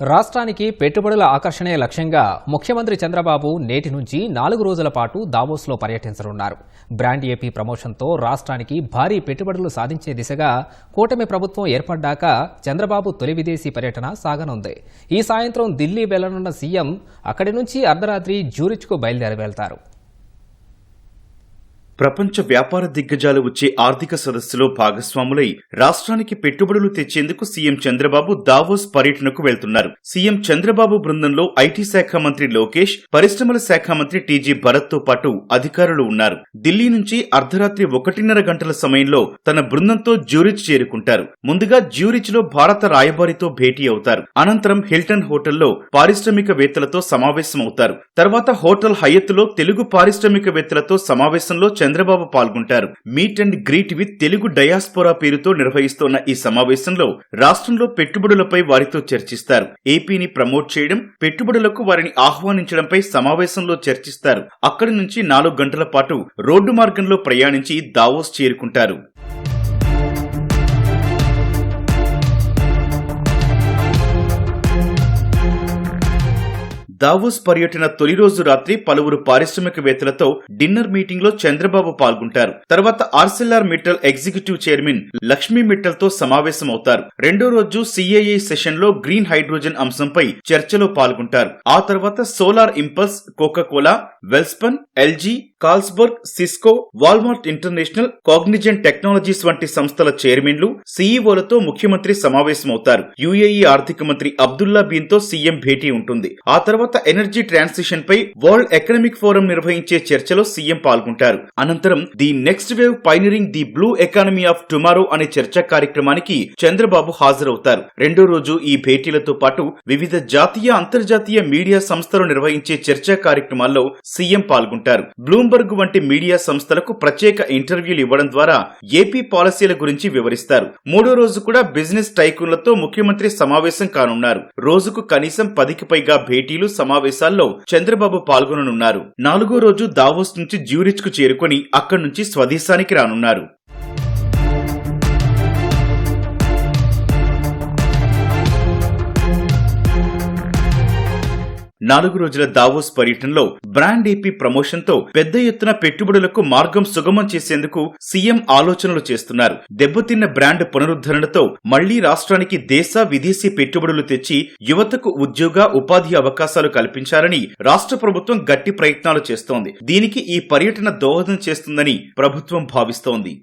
రాష్ట్రానికి పెట్టుబడుల ఆకర్షణే లక్ష్యంగా ముఖ్యమంత్రి చంద్రబాబు నేటి నుంచి నాలుగు రోజుల పాటు దావోస్లో పర్యటించనున్నారు. బ్రాండ్ ఏపీ ప్రమోషన్తో రాష్ట్రానికి భారీ పెట్టుబడులు సాధించే దిశగా కూటమి ప్రభుత్వం ఏర్పడ్డాక చంద్రబాబు తొలి విదేశీ పర్యటన సాగనుంది. ఈ సాయంత్రం ఢిల్లీ వెళ్ళనున్న సీఎం అక్కడి నుంచి అర్ధరాత్రి జ్యూరిచ్కు బయలుదేరి వెళ్తారు. ప్రపంచ వ్యాపార దిగ్గజాలు వచ్చే ఆర్థిక సదస్సులో భాగస్వాములై రాష్ట్రానికి పెట్టుబడులు తెచ్చేందుకు సీఎం చంద్రబాబు దావోస్ పర్యటనకు వెళ్తున్నారు. సీఎం చంద్రబాబు బృందంలో ఐటీ శాఖ మంత్రి లోకేష్ పరిశ్రమల శాఖ మంత్రి టీజీ భరత్తో పాటు అధికారులు ఉన్నారు. ఢిల్లీ నుంచి అర్ధరాత్రి ఒకటిన్నర గంటల సమయంలో తన బృందంతో జ్యూరిచ్ చేరుకుంటారు. ముందుగా జ్యూరిచ్లో భారత రాయబారితో భేటీ అవుతారు. అనంతరం హిల్టన్ హోటల్లో పారిశ్రామికవేత్తలతో సమావేశమవుతారు. తర్వాత హోటల్ హయత్తులో తెలుగు పారిశ్రామికవేత్తలతో సమావేశంలో చంద్రబాబు పాల్గొంటారు. Meet and greet with Telugu diaspora పేరుతో నిర్వహిస్తోన్న ఈ సమావేశంలో రాష్ట్రంలో పెట్టుబడులపై వారితో చర్చిస్తారు. ఏపీని ప్రమోట్ చేయడం పెట్టుబడులకు వారిని ఆహ్వానించడంపై సమావేశంలో చర్చిస్తారు. అక్కడి నుంచి నాలుగు గంటల పాటు రోడ్డు మార్గంలో ప్రయాణించి దావోస్ చేరుకుంటారు. దావోస్ పర్యటన తొలి రోజు రాత్రి పలువురు పారిశ్రామికవేత్తలతో డిన్నర్ మీటింగ్లో చంద్రబాబు పాల్గొంటారు. తర్వాత Arcelor Mittal executive chairman Lakshmi మిట్టల్తో సమావేశమవుతారు. రెండో రోజు సిఐఐ సెషన్లో గ్రీన్ హైడ్రోజన్ అంశంపై చర్చలో పాల్గొంటారు. ఆ తర్వాత Solar Impulse Coca Welspun LG Carlsberg Cisco Walmart International Cognizant Technologies వంటి సంస్థల చైర్మన్లు సీఈఓలతో ముఖ్యమంత్రి సమావేశమవుతారు. యుఏఈ ఆర్థిక మంత్రి అబ్దుల్లా బీన్తో సీఎం భేటీ ఉంటుంది. ఆ తర్వాత ఎనర్జీ ట్రాన్సిషన్ పై వరల్డ్ ఎకనామిక్ ఫోరం నిర్వహించే చర్చలో సీఎం పాల్గొంటారు. అనంతరం the next wave pioneering the blue economy of tomorrow అనే చర్చా కార్యక్రమానికి చంద్రబాబు హాజరవుతారు. రెండో రోజు ఈ భేటీలతో పాటు వివిధ జాతీయ అంతర్జాతీయ మీడియా సంస్థలు నిర్వహించే చర్చా కార్యక్రమాల్లో సీఎం పాల్గొంటారు. బ్లూ బ్లూంబర్గ్ వంటి మీడియా సంస్థలకు ప్రత్యేక ఇంటర్వ్యూలు ఇవ్వడం ద్వారా ఏపీ పాలసీల గురించి వివరిస్తారు. మూడో రోజు కూడా బిజినెస్ టైకూన్లతో ముఖ్యమంత్రి సమావేశం కానున్నారు. రోజుకు కనీసం పదికి పైగా భేటీలు సమావేశాల్లో చంద్రబాబు పాల్గొననున్నారు. నాలుగో రోజు దావోస్ నుంచి జ్యూరిచ్కు చేరుకొని అక్కడి నుంచి స్వదేశానికి రానున్నారు. నాలుగు రోజుల దావోస్ పర్యటనలో బ్రాండ్ ఏపీ ప్రమోషన్తో పెద్ద ఎత్తున పెట్టుబడులకు మార్గం సుగమం చేసేందుకు సీఎం ఆలోచనలు చేస్తున్నారు. దెబ్బతిన్న బ్రాండ్ పునరుద్ధరణతో మళ్ళీ రాష్ట్రానికి దేశ విదేశీ పెట్టుబడులు తెచ్చి యువతకు ఉద్యోగ ఉపాధి అవకాశాలు కల్పించాలని రాష్ట్ర ప్రభుత్వం గట్టి ప్రయత్నాలు చేస్తోంది. దీనికి ఈ పర్యటన దోహదం చేస్తుందని ప్రభుత్వం భావిస్తోంది.